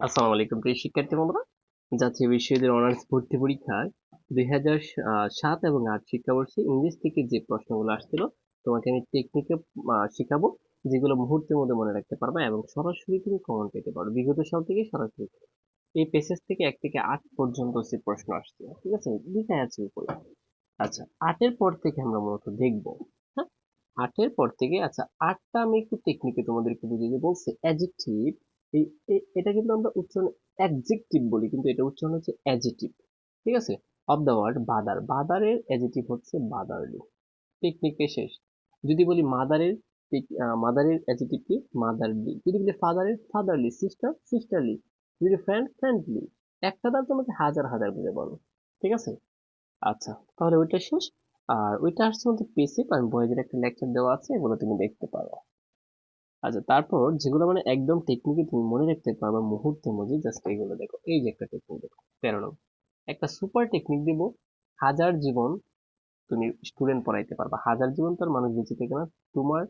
আসসালামু আলাইকুম, প্রিয় শিক্ষার্থী বন্ধুরা। জাতীয় বিশ্ববিদ্যালয়ের অনার্স ভর্তি পরীক্ষায়। দুই হাজার সাত এবং আট শিক্ষাবর্ষে ইংলিশ থেকে যে প্রশ্নগুলো আসছিল, তোমাকে আমি টেকনিকে শেখাবো, যেগুলো মুহূর্তের মধ্যে মনে রাখতে পারবে এবং সরাসরি তুমি কমন পেতে পারো। বিগত সাল থেকে সরাসরি এই পেসেজ থেকে এক থেকে আট পর্যন্ত সে প্রশ্ন আসছে, ঠিক আছে? দুইটাই আছে উপরে। আচ্ছা আটের পর থেকে আমরা মূলত দেখব হ্যাঁ? আটের পর থেকে আচ্ছা আটটা আমি একটু টেকনিকে তোমাদেরকে বুঝিয়ে বলছে অ্যাজেক্টিভ এই এটা কিন্তু আমরা উচ্চারণ অ্যাডজেক্টিভ বলি, কিন্তু এটা উচ্চারণ হচ্ছে অ্যাজেটিভ ঠিক আছে? অফ দ্য ওয়ার্ড বাদার বাদারের অ্যাজেটিভ হচ্ছে বাদারলি টেকনিকে শেষ। যদি বলি মাদারের মাদারের অ্যাজেটিভ কি? মাদারলি যদি বলি ফাদারের ফাদারলি সিস্টার সিস্টারলি যদি ফ্রেন্ড ফ্রেন্ডলি একটা দ্বারা তোমাকে হাজার হাজার বুঝে বলো ঠিক আছে? আচ্ছা তাহলে ওইটা শেষ। আর ওইটা আসছে মধ্যে পেসিভ আমি বয়েজের একটা লেকচার দেওয়া আছে, এগুলো তুমি দেখতে পারো। আচ্ছা তারপর যেগুলো মানে একদম টেকনিকে তুমি মনে রাখতে পারবে মুহূর্তের মধ্যে জাস্ট এইগুলো দেখো। এই যে একটা টেকনিক দেখো তেরো নম্বর একটা সুপার টেকনিক দিব, হাজার জীবন তুমি স্টুডেন্ট পড়াইতে পারবা। হাজার জীবন তো আর মানুষ বেঁচে থেকে না, তোমার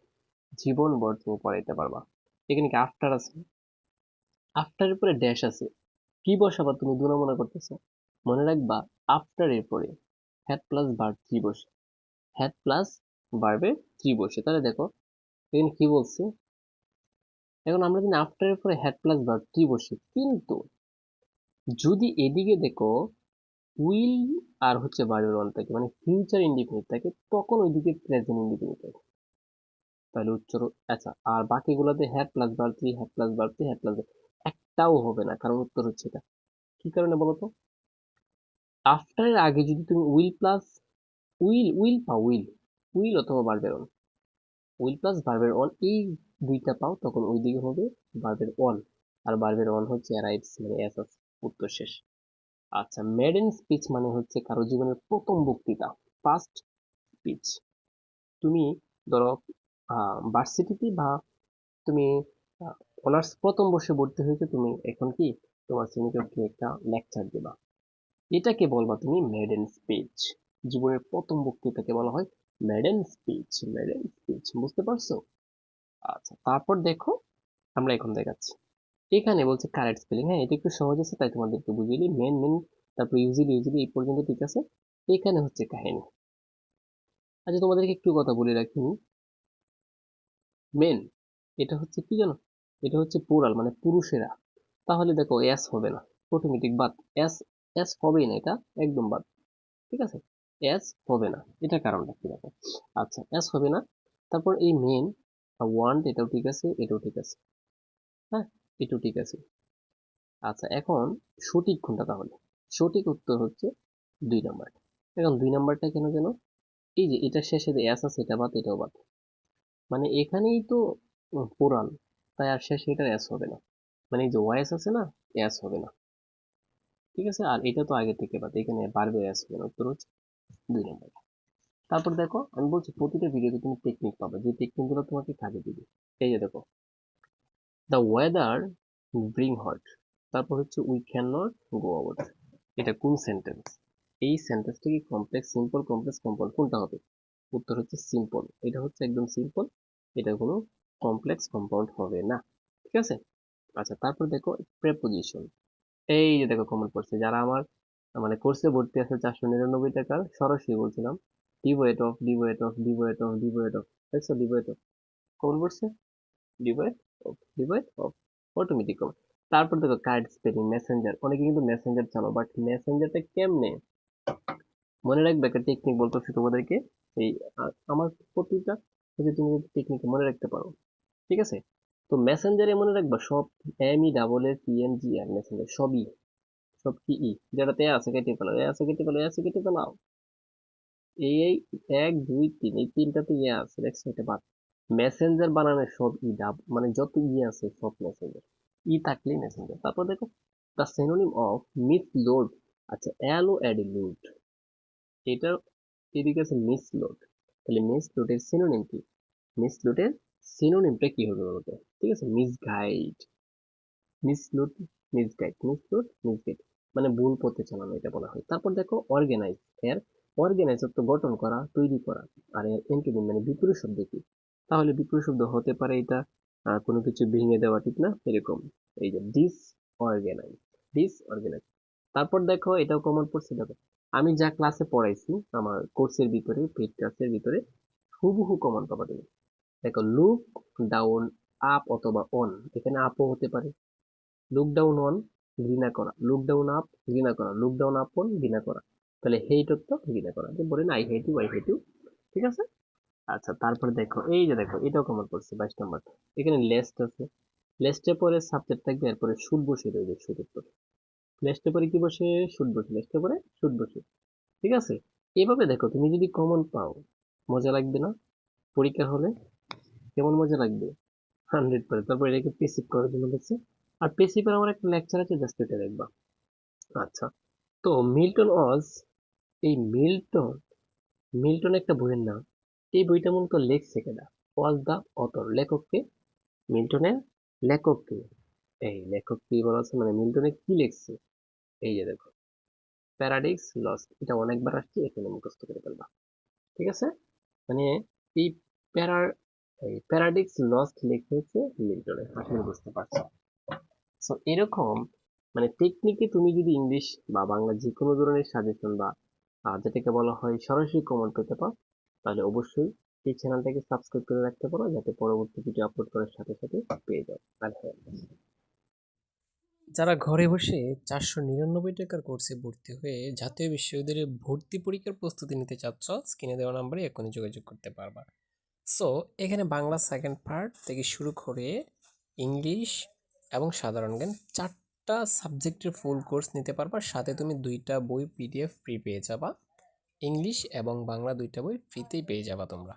জীবন বর তুমি পড়াইতে পারবা। এখানে কি আফটার আছে? আফটারের পরে ড্যাশ আছে। কি বসাবা তুমি দু মনে করতেছো? মনে রাখবা আফটারের পরে হ্যাড প্লাস বার থ্রি বসে। হ্যাড প্লাস বার্বে থ্রি বসে। তাহলে দেখো, এখানে কি বলছে? এখন আমরা যদি আফটারের পরে হ্যাড প্লাস ভার্ব টি বসি কিন্তু যদি এদিকে দেখো উইল আর হচ্ছে ভার্বের ওয়ান থাকে মানে ফিউচার ইন্ডিপেন্ডেন্ট থাকে, তখন ওইদিকে প্রেজেন্ট ইন্ডিপেন্ডেন্ট থাকে। তাহলে উচ্চার আচ্ছা আর বাকিগুলোতে had plus verb three had plus verb three had plus একটাও হবে না, কারণ উত্তর হচ্ছে এটা। কি কারণে বলো তো আফটারের আগে যদি তুমি উইল প্লাস উইল উইল পাও উইল উইল অথবা ভার্বের অন উইল প্লাস ভার্বের অন এই দুইটা পাও, তখন ওই দিকে হবে বার্বের ওয়ান আর ভার্বের ওয়ান হচ্ছে অ্যারাইভস মানে এস উত্তর শেষ। আচ্ছা মেডেন স্পিচ মানে হচ্ছে কারও জীবনের প্রথম বক্তৃতা ফার্স্ট স্পিচ তুমি ধরো ভার্সিটিতে বা তুমি অনার্স প্রথম বর্ষে ভর্তি হয়েছে, তুমি এখন কি তোমার শ্রেণীকে একটা লেকচার দেবা। এটাকে বলবা তুমি মেডেন স্পিচ জীবনের প্রথম বক্তৃতাকে বলা হয় মেডেন স্পিচ মেডেন স্পিচ বুঝতে পারছ? আচ্ছা তারপর দেখো আমরা এখন দেখাচ্ছি। এখানে বলছে কারেক্ট স্পেলিং হ্যাঁ এটা একটু সহজ আছে, তাই তোমাদেরকে বুঝিয়ে মেন মেন তারপর ইউজিলি ইউজিলি এই পর্যন্ত ঠিক আছে। এখানে হচ্ছে কাহিনী। আচ্ছা তোমাদেরকে একটু কথা বলে রাখি। মেন এটা হচ্ছে কি জানো? এটা হচ্ছে পুরাল মানে পুরুষেরা। তাহলে দেখো এস হবে না। অটোমেটিক বাদ। এস এস হবেই না এটা, একদম বাদ। ঠিক আছে? এস হবে না। এটা কারণটা কি দেখো? আচ্ছা এস হবে না। তারপর এই মেন ওয়ান এটাও ঠিক আছে, এটাও ঠিক আছে। হ্যাঁ এটাও ঠিক আছে। আচ্ছা এখন সঠিক কোনটা তাহলে? সঠিক উত্তর হচ্ছে দুই নাম্বার। এখন দুই নাম্বারটা কেন যেন এই যে এটা শেষে যে এস আছে, এটা বাদ, এটাও বাদ। মানে এখানেই তো পুরান তাই আর শেষে এটা এস হবে না। মানে এই যে ওয়াইস আছে না এস হবে না। ঠিক আছে? আর এটা তো আগে থেকে বাদ। এখানে বারবে এস হবে না। উত্তর হচ্ছে দুই নাম্বার। তারপর দেখো, আমি বলছি প্রতিটা ভিডিওতে তুমি টেকনিক পাবে, যে টেকনিকগুলো তোমাকে কাজে দিবে। এই যে দেখো দ্য ওয়েদার ব্রিং হট তারপর হচ্ছে we can not go out এটা কোন সেন্টেন্স এই সেন্টেন্সটা কি কমপ্লেক্স সিম্পল কমপ্লেক্স কম্পাউন্ড কোনটা হবে? উত্তর হচ্ছে সিম্পল এটা হচ্ছে একদম সিম্পল এটা কোনো কমপ্লেক্স কম্পাউন্ড হবে না, ঠিক আছে? আচ্ছা তারপর দেখো প্রেপোজিশন এই যে দেখো কমন পড়ছে যারা আমার মানে কোর্সে ভর্তি আছে চারশো নিরানব্বই টাকার, সরাসরি বলছিলাম of devoid of devoid of devoid of দেখছ ডিভোয়েট অফ কমন পড়ছে devoid of devoid of automatic common তারপর দেখো কার্ড স্পেলিং মেসেঞ্জার অনেকে কিন্তু মেসেঞ্জার চালো বাট মেসেঞ্জারটা কেমনে? মনে রাখবে একটা টেকনিক বলতেছি তোমাদেরকে, এই আমার প্রতিটা যদি তুমি যদি টেকনিক মনে রাখতে পারো, ঠিক আছে? তো মেসেঞ্জারে মনে রাখবা সব M E double S E N G R messenger সবই, সব কি ই যেটাতে আছে কেটে ফেলো এ আছে কেটে ফেলো এ আছে কেটে ফেলাও এই এক, দুই, তিন, এই তিনটাতে ইয়ে আছে দেখছ এটা বাদ। মেসেঞ্জার বানানোর সব ই ডাব মানে যত ই আছে সব মেসেঞ্জার ই থাকলেই মেসেঞ্জার তারপর দেখো the synonym of mislead আচ্ছা অ্যালো অ্যাড লোড এটা এদিকে আছে মিস লোড তাহলে মিস লোডের সিনোনিম কি? মিস লোডের সিনোনিমটা কি হবে বলতো? ঠিক আছে misguide mislead misguide mislead misguide মানে ভুল পথে চালানো, এটা বলা হয়। তারপর দেখো অর্গানাইজ এর অর্গানাইজ অর্থ গঠন করা, তৈরি করা আর এন্টোনিম মানে বিপরীত শব্দ কি? তাহলে বিপরীত শব্দ হতে পারে এটা কোনো কিছু ভেঙে দেওয়া ঠিক না, এরকম। এই যে দিস অর্গানাইজ ডিসঅর্গানাইজ তারপর দেখো এটাও কমন পড়ছে দেখো। আমি যা ক্লাসে পড়াইছি, আমার কোর্সের ভিতরে পেড ক্লাসের ভিতরে, হুবহু কমন পাবা তুমি। দেখো লুক ডাউন আপ অথবা অন এখানে আপও হতে পারে। লুক ডাউন অন ঘৃণা করা। লুক ডাউন আপ ঘৃণা করা। লুক ডাউন আপ অন ঘৃণা করা। তাহলে হেইট তো ঘৃণা করা। যে বলেন I hate you I you ঠিক আছে? আচ্ছা তারপর দেখো, এই যে দেখো, এটাও কমন পড়ছে বাইশ নম্বর। এখানে লেস্ট আছে। লেস্টের পরে সাবজেক্ট থাকবে, এরপরে শুট বসে রয়েছে শুটের পরে লেস্টের পরে কি বসে? শুট বসে। লেস্টের পরে শুট বসে। ঠিক আছে? এভাবে দেখো, তুমি যদি কমন পাও, মজা লাগবে না? পরীক্ষা হলে কেমন মজা লাগবে? হান্ড্রেড পরে তারপর এটাকে পেসিভ করার জন্য বলছে আর পেসিভের আমার একটা লেকচার আছে জাস্ট এটা দেখবা। আচ্ছা। তো মিল্টন অজ এই মিল্টন মিল্টন একটা বইয়ের নাম। এই বইটা মূলত লেখছে কেনা ওয়াজ দ্য অথর, লেখককে? মিল্টনের লেখককে। এই লেখক কি বলা মানে মিল্টনে কি লিখছে? এই যে দেখো প্যারাডিক্স লস্ট এটা অনেকবার আসছে, এখানে মুখস্থ করে ফেলবা। ঠিক আছে? মানে এই প্যারার এই প্যারাডিক্স লস্ট লেখা হচ্ছে মিল্টনে আসলে বুঝতে পারছ সো এরকম মানে টেকনিকে তুমি যদি ইংলিশ বা বাংলা যে কোনো ধরনের সাজেশন বা যেটাকে বলা হয় সরাসরি কমেন্ট পেতে পাও তাহলে অবশ্যই এই চ্যানেলটাকে সাবস্ক্রাইব করে রাখতে পারো, যাতে পরবর্তী ভিডিও আপলোড করার সাথে সাথে পেয়ে যাও। যারা ঘরে বসে চারশো নিরানব্বই টাকার কোর্সে ভর্তি হয়ে জাতীয় বিশ্ববিদ্যালয়ে ভর্তি পরীক্ষার প্রস্তুতি নিতে চাচ্ছ, স্ক্রিনে দেওয়া নাম্বারে এখনই যোগাযোগ করতে পারবা। সো এখানে বাংলা সেকেন্ড পার্ট থেকে শুরু করে ইংলিশ এবং সাধারণ জ্ঞান চারটা সাবজেক্টের ফুল কোর্স নিতে পারবা। সাথে তুমি দুইটা বই পিডিএফ ফ্রি পেয়ে যাবা। ইংলিশ এবং বাংলা দুইটা বই ফ্রিতেই পেয়ে যাবা তোমরা।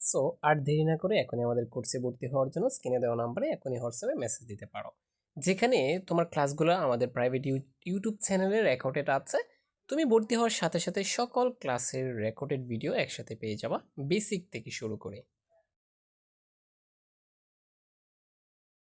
সো আর দেরি না করে এখনই আমাদের কোর্সে ভর্তি হওয়ার জন্য স্ক্রিনে দেওয়া নাম্বারে এখনই হোয়াটসঅ্যাপে মেসেজ দিতে পারো। যেখানে তোমার ক্লাসগুলো আমাদের প্রাইভেট ইউটিউব চ্যানেলের রেকর্ডেড আছে। তুমি ভর্তি হওয়ার সাথে সাথে সকল ক্লাসের রেকর্ডেড ভিডিও একসাথে পেয়ে যাবা। বেসিক থেকে শুরু করে।